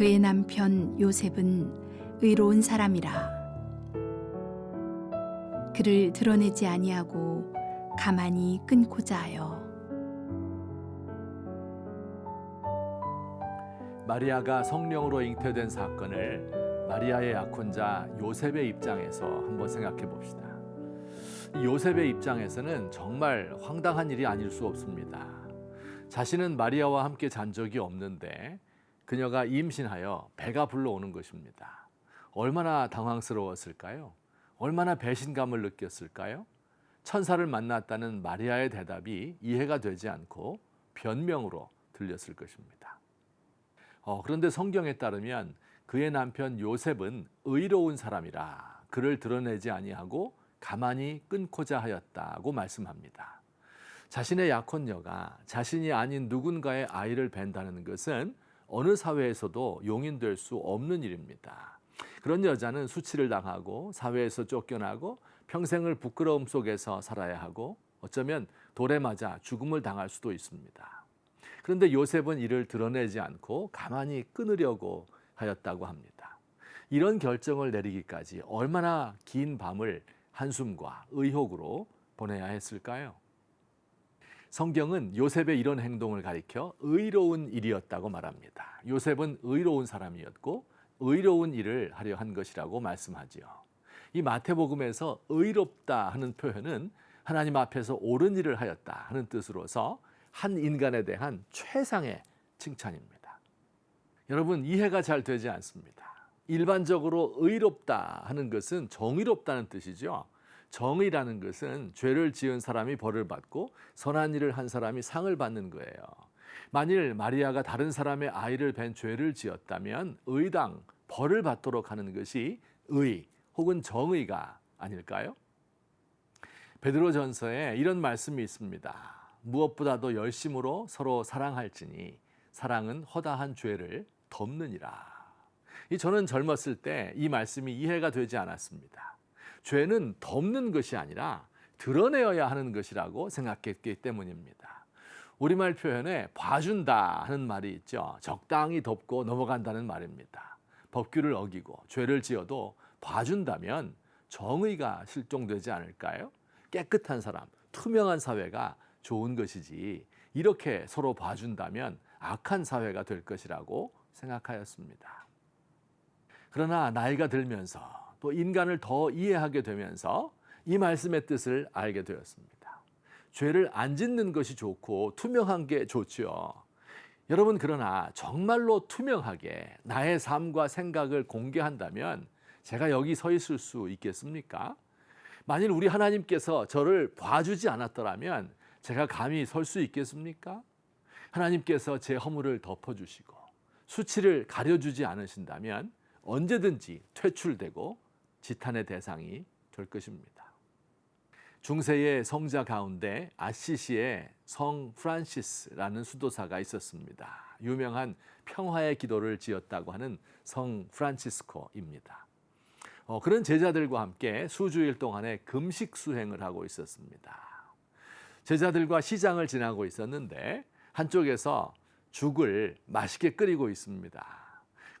그의 남편 요셉은 의로운 사람이라 그를 드러내지 아니하고 가만히 끊고자 하여 마리아가 성령으로 잉태된 사건을 마리아의 약혼자 요셉의 입장에서 한번 생각해 봅시다. 이 요셉의 입장에서는 정말 황당한 일이 아닐 수 없습니다. 자신은 마리아와 함께 잔 적이 없는데 그녀가 임신하여 배가 불러오는 것입니다. 얼마나 당황스러웠을까요? 얼마나 배신감을 느꼈을까요? 천사를 만났다는 마리아의 대답이 이해가 되지 않고 변명으로 들렸을 것입니다. 어, 그런데 성경에 따르면 그의 남편 요셉은 의로운 사람이라 그를 드러내지 아니하고 가만히 끊고자 하였다고 말씀합니다. 자신의 약혼녀가 자신이 아닌 누군가의 아이를 벤다는 것은 어느 사회에서도 용인될 수 없는 일입니다. 그런 여자는 수치를 당하고 사회에서 쫓겨나고 평생을 부끄러움 속에서 살아야 하고 어쩌면 돌에 맞아 죽음을 당할 수도 있습니다. 그런데 요셉은 이를 드러내지 않고 가만히 끊으려고 하였다고 합니다. 이런 결정을 내리기까지 얼마나 긴 밤을 한숨과 의혹으로 보내야 했을까요? 성경은 요셉의 이런 행동을 가리켜 의로운 일이었다고 말합니다. 요셉은 의로운 사람이었고 의로운 일을 하려 한 것이라고 말씀하지요. 이 마태복음에서 의롭다 하는 표현은 하나님 앞에서 옳은 일을 하였다 하는 뜻으로서 한 인간에 대한 최상의 칭찬입니다. 여러분 이해가 잘 되지 않습니다. 일반적으로 의롭다 하는 것은 정의롭다는 뜻이죠. 정의라는 것은 죄를 지은 사람이 벌을 받고 선한 일을 한 사람이 상을 받는 거예요. 만일 마리아가 다른 사람의 아이를 뵌 죄를 지었다면 의당 벌을 받도록 하는 것이 의 혹은 정의가 아닐까요? 베드로전서에 이런 말씀이 있습니다. 무엇보다도 열심으로 서로 사랑할지니 사랑은 허다한 죄를 덮느니라. 이 저는 젊었을 때 이 말씀이 이해가 되지 않았습니다. 죄는 덮는 것이 아니라 드러내어야 하는 것이라고 생각했기 때문입니다. 우리말 표현에 봐준다 하는 말이 있죠. 적당히 덮고 넘어간다는 말입니다. 법규를 어기고 죄를 지어도 봐준다면 정의가 실종되지 않을까요? 깨끗한 사람, 투명한 사회가 좋은 것이지 이렇게 서로 봐준다면 악한 사회가 될 것이라고 생각하였습니다. 그러나 나이가 들면서 또 인간을 더 이해하게 되면서 이 말씀의 뜻을 알게 되었습니다. 죄를 안 짓는 것이 좋고 투명한 게 좋지요. 여러분 그러나 정말로 투명하게 나의 삶과 생각을 공개한다면 제가 여기 서 있을 수 있겠습니까? 만일 우리 하나님께서 저를 봐주지 않았더라면 제가 감히 설 수 있겠습니까? 하나님께서 제 허물을 덮어주시고 수치를 가려주지 않으신다면 언제든지 퇴출되고 지탄의 대상이 될 것입니다. 중세의 성자 가운데 아시시의 성 프란시스라는 수도사가 있었습니다. 유명한 평화의 기도를 지었다고 하는 성 프란치스코입니다. 어, 그런 제자들과 함께 수주일 동안에 금식 수행을 하고 있었습니다. 제자들과 시장을 지나고 있었는데 한쪽에서 죽을 맛있게 끓이고 있습니다.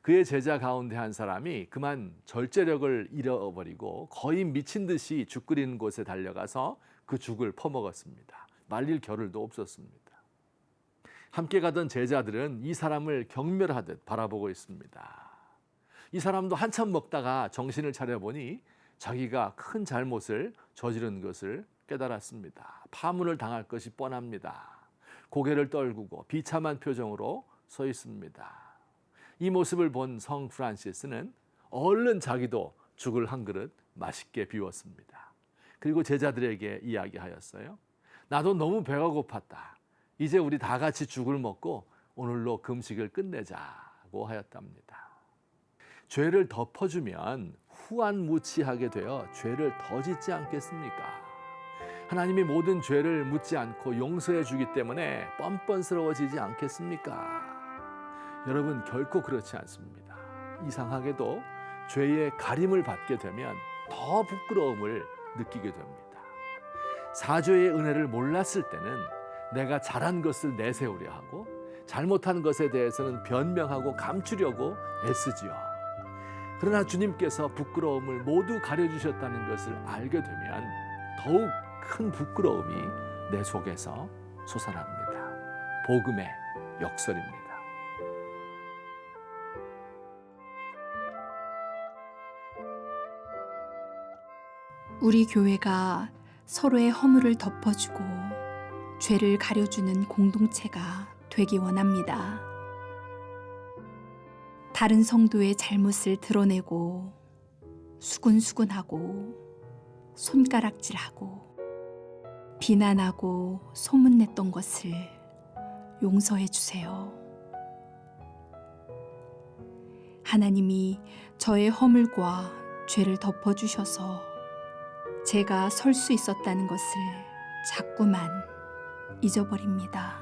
그의 제자 가운데 한 사람이 그만 절제력을 잃어버리고 거의 미친 듯이 죽 끓이는 곳에 달려가서 그 죽을 퍼먹었습니다. 말릴 겨를도 없었습니다. 함께 가던 제자들은 이 사람을 경멸하듯 바라보고 있습니다. 이 사람도 한참 먹다가 정신을 차려보니 자기가 큰 잘못을 저지른 것을 깨달았습니다. 파문을 당할 것이 뻔합니다. 고개를 떨구고 비참한 표정으로 서 있습니다. 이 모습을 본 성 프란시스는 얼른 자기도 죽을 한 그릇 맛있게 비웠습니다. 그리고 제자들에게 이야기하였어요. 나도 너무 배가 고팠다. 이제 우리 다 같이 죽을 먹고 오늘로 금식을 끝내자고 하였답니다. 죄를 덮어주면 후안무치하게 되어 죄를 더 짓지 않겠습니까? 하나님이 모든 죄를 묻지 않고 용서해 주기 때문에 뻔뻔스러워지지 않겠습니까? 여러분 결코 그렇지 않습니다. 이상하게도 죄의 가림을 받게 되면 더 부끄러움을 느끼게 됩니다. 사죄의 은혜를 몰랐을 때는 내가 잘한 것을 내세우려 하고 잘못한 것에 대해서는 변명하고 감추려고 애쓰지요. 그러나 주님께서 부끄러움을 모두 가려주셨다는 것을 알게 되면 더욱 큰 부끄러움이 내 속에서 솟아납니다. 복음의 역설입니다. 우리 교회가 서로의 허물을 덮어주고 죄를 가려주는 공동체가 되기 원합니다. 다른 성도의 잘못을 드러내고 수군수군하고 손가락질하고 비난하고 소문냈던 것을 용서해 주세요. 하나님이 저의 허물과 죄를 덮어주셔서 제가 설 수 있었다는 것을 자꾸만 잊어버립니다.